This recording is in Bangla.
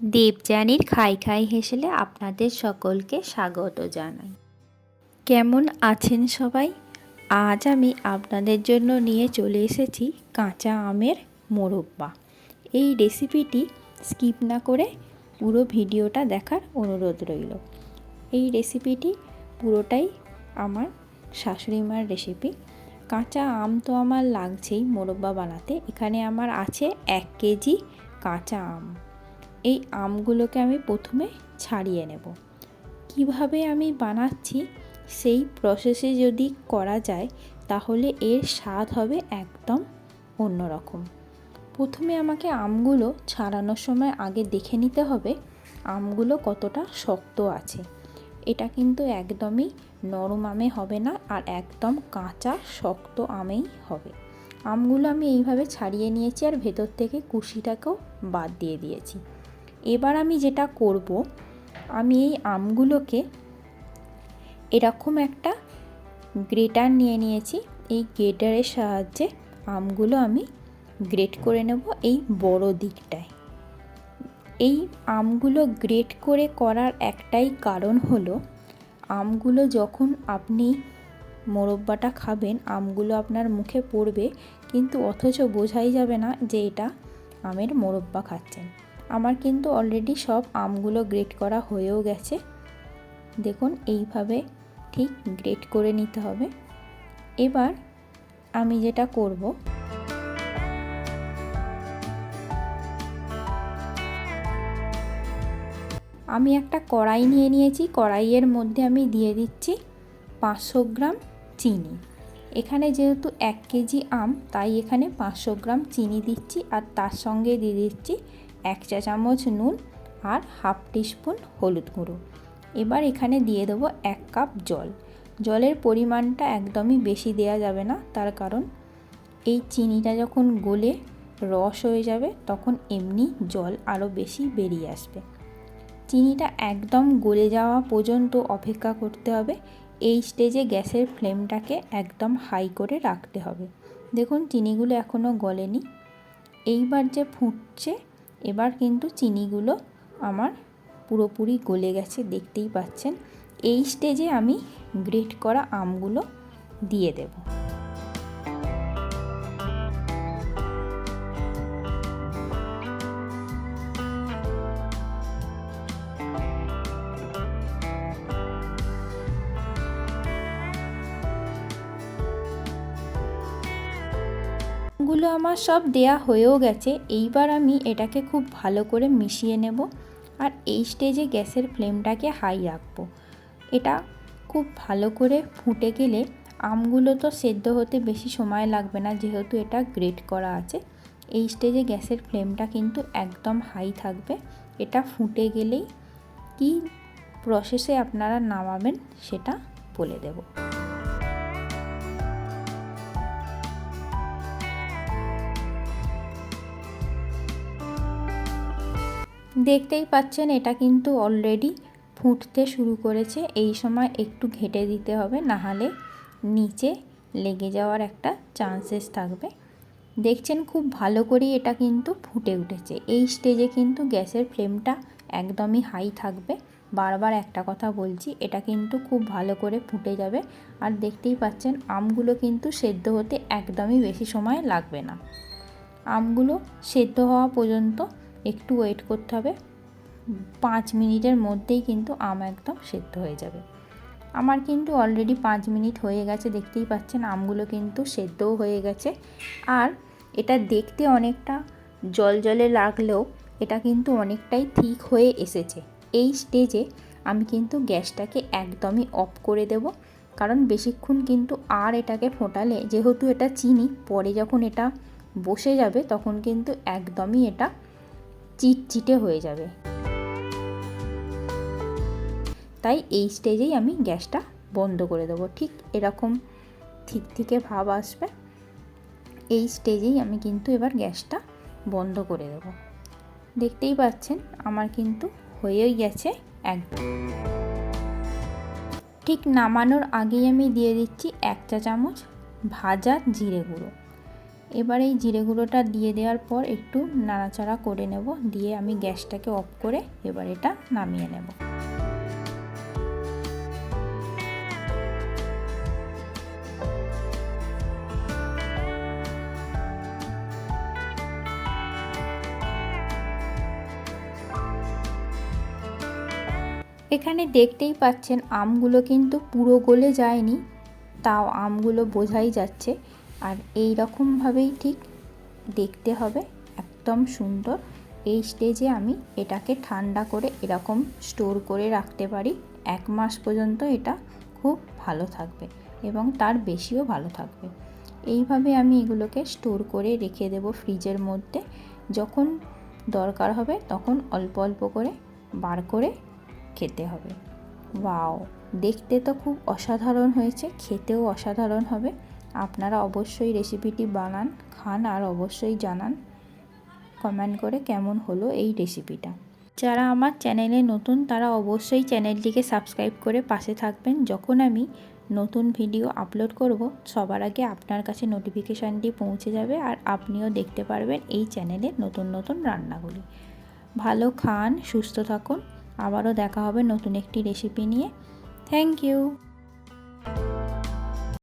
দেবযানীর খাই খাই হেসেলে আপনাদের সকলকে স্বাগত জানাই। কেমন আছেন সবাই? আজ আমি আপনাদের জন্য নিয়ে চলে এসেছি কাঁচা আমের মোরব্বা। এই রেসিপিটি স্কিপ না করে পুরো ভিডিওটা দেখার অনুরোধ রইল। এই রেসিপিটি পুরোটাই আমার শাশুড়ি মার রেসিপি। কাঁচা আম তো আমার লাগছেই মোরব্বা বানাতে। এখানে আমার আছে এক কেজি কাঁচা আম। এই আমগুলোকে আমি প্রথমে ছাড়িয়ে নেব। কীভাবে আমি বানাচ্ছি সেই প্রসেসে যদি করা যায়, তাহলে এর স্বাদ হবে একদম অন্যরকম। প্রথমে আমাকে আমগুলো ছাড়ানোর সময় আগে দেখে নিতে হবে, আমগুলো কতটা শক্ত আছে। এটা কিন্তু একদমই নরম আমে হবে না আর একদম কাঁচা, শক্ত আমেই হবে। আমগুলো আমি এইভাবে ছাড়িয়ে নিয়েছি আর ভেতর থেকে কুশিটাকেও বাদ দিয়ে দিয়েছি। এবার আমি যেটা করব, আমি এই আমগুলোকে এরকম একটা গ্রেটার নিয়ে নিয়েছি। এই গ্রেটারের সাহায্যে আমগুলো আমি গ্রেট করে নেব এই বড় দিকটায়। এই আমগুলো গ্রেট করে করার একটাই কারণ হলো, আমগুলো যখন আপনি মোরব্বাটা খাবেন, আমগুলো আপনার মুখে পড়বে, কিন্তু অথচ বোঝাই যাবে না যে এটা আমের মোরব্বা খাচ্ছেন। আমার কিন্তু অলরেডি সব আমগুলো গ্রেট করা হয়েও গেছে। দেখুন, এইভাবে ঠিক গ্রেট করে নিতে হবে। এবার আমি যেটা করব, আমি একটা কড়াই নিয়ে নিয়েছি। কড়াইয়ের মধ্যে আমি দিয়ে দিচ্ছি পাঁচশো গ্রাম চিনি। এখানে যেহেতু এক কেজি আম, তাই এখানে পাঁচশো গ্রাম চিনি দিচ্ছি আর তার সঙ্গে দিয়ে দিচ্ছি এক চা চামচ নুন আর হাফ টিস্পুন হলুদ গুঁড়ো। এবার এখানে দিয়ে দেবো এক কাপ জল। জলের পরিমাণটা একদমই বেশি দেয়া যাবে না, তার কারণ এই চিনিটা যখন গলে রস হয়ে যাবে, তখন এমনি জল আরও বেশি বেরিয়ে আসবে। চিনিটা একদম গলে যাওয়া পর্যন্ত অপেক্ষা করতে হবে। এই স্টেজে গ্যাসের ফ্লেমটাকে একদম হাই করে রাখতে হবে। দেখুন, চিনিগুলো এখনও গলেনি। এইবার যে ফুটছে এবার কিন্তু চিনিগুলো আমার পুরোপুরি গলে গেছে, দেখতেই পাচ্ছেন। এই স্টেজে আমি গ্রেট করা আমগুলো দিয়ে দেবো। গুলো আমার সব দেয়া হয়েও গেছে, এইবার আমি এটাকে খুব ভালো করে মিশিয়ে নেব আর এই স্টেজে গ্যাসের ফ্লেমটাকে হাই রাখব। এটা খুব ভালো করে ফুটে গেলে আমগুলো তো সেদ্ধ হতে বেশি সময় লাগবে না, যেহেতু এটা গ্রেট করা আছে। এই স্টেজে গ্যাসের ফ্লেমটা কিন্তু একদম হাই থাকবে। এটা ফুটে গেলেই কি প্রসেসে আপনারা নামাবেন সেটা বলে দেবো। দেখতেই পাচ্ছেন, এটা কিন্তু অলরেডি ফুটতে শুরু করেছে। এই সময় একটু ঘেটে দিতে হবে, নাহলে নিচে লেগে যাওয়ার একটা চান্সেস থাকবে। দেখছেন, খুব ভালো করেই এটা কিন্তু ফুটে উঠেছে। এই স্টেজে কিন্তু গ্যাসের ফ্লেমটা একদমই হাই থাকবে। বারবার একটা কথা বলছি, এটা কিন্তু খুব ভালো করে ফুটে যাবে। আর দেখতেই পাচ্ছেন, আমগুলো কিন্তু সেদ্ধ হতে একদমই বেশি সময় লাগবে না। আমগুলো সেদ্ধ হওয়া পর্যন্ত একটু ওয়েট করতে হবে। পাঁচ মিনিটের মধ্যেই কিন্তু আম একদম সেদ্ধ হয়ে যাবে। আমার কিন্তু অলরেডি পাঁচ মিনিট হয়ে গেছে, দেখতেই পাচ্ছেন আমগুলো কিন্তু সেদ্ধও হয়ে গেছে। আর এটা দেখতে অনেকটা জল জলে লাগলেও এটা কিন্তু অনেকটাই ঠিক হয়ে এসেছে। এই স্টেজে আমি কিন্তু গ্যাসটাকে একদমই অফ করে দেব। কারণ বেশিক্ষণ কিন্তু আর এটাকে ফোটালে, যেহেতু এটা চিনি, পরে যখন এটা বসে যাবে তখন কিন্তু একদমই এটা চিটচিটে হয়ে যাবে। তাই এই স্টেজেই আমি গ্যাসটা বন্ধ করে দেবো। ঠিক এরকম ঠিক থেকে ভাব আসবে। এই স্টেজেই আমি কিন্তু এবার গ্যাসটা বন্ধ করে দেব। দেখতেই পাচ্ছেন, আমার কিন্তু হয়েই গেছে একদম ঠিক নামানোর আগেই আমি দিয়ে দিচ্ছি এক চা চামচ ভাজা জিরে গুঁড়ো। এবার এই জিরে গুঁড়োটা দিয়ে দেওয়ার পর একটু নাড়াচাড়া করে নেব। দিয়ে আমি গ্যাসটাকে অফ করে এবার এটা নামিয়ে নেব। এখানে দেখতেই পাচ্ছেন আমগুলো কিন্তু পুরো গলে যায়নি, তাও আমগুলো বোঝাই যাচ্ছে। আর এই রকমভাবেই ঠিক দেখতে হবে, একদম সুন্দর। এই স্টেজে আমি এটাকে ঠান্ডা করে এরকম স্টোর করে রাখতে পারি। এক মাস পর্যন্ত এটা খুব ভালো থাকবে এবং তার বেশিও ভালো থাকবে। এইভাবে আমি এগুলোকে স্টোর করে রেখে দেব ফ্রিজের মধ্যে। যখন দরকার হবে তখন অল্প অল্প করে বার করে খেতে হবে। ওয়াও! দেখতে তো খুব অসাধারণ হয়েছে, খেতেও অসাধারণ হবে। আপনারা অবশ্যই রেসিপিটি বানান, খান আর অবশ্যই জানান কমেন্ট করে কেমন হলো এই রেসিপিটা যারা আমার চ্যানেলে নতুন, তারা অবশ্যই চ্যানেলটিকে সাবস্ক্রাইব করে পাশে থাকবেন। যখন আমি নতুন ভিডিও আপলোড করব, সবার আগে আপনার কাছে নোটিফিকেশানটি পৌঁছে যাবে আর আপনিও দেখতে পারবেন এই চ্যানেলে নতুন নতুন রান্নাগুলি। ভালো খান, সুস্থ থাকুন। আবারও দেখা হবে নতুন একটি রেসিপি নিয়ে। Thank you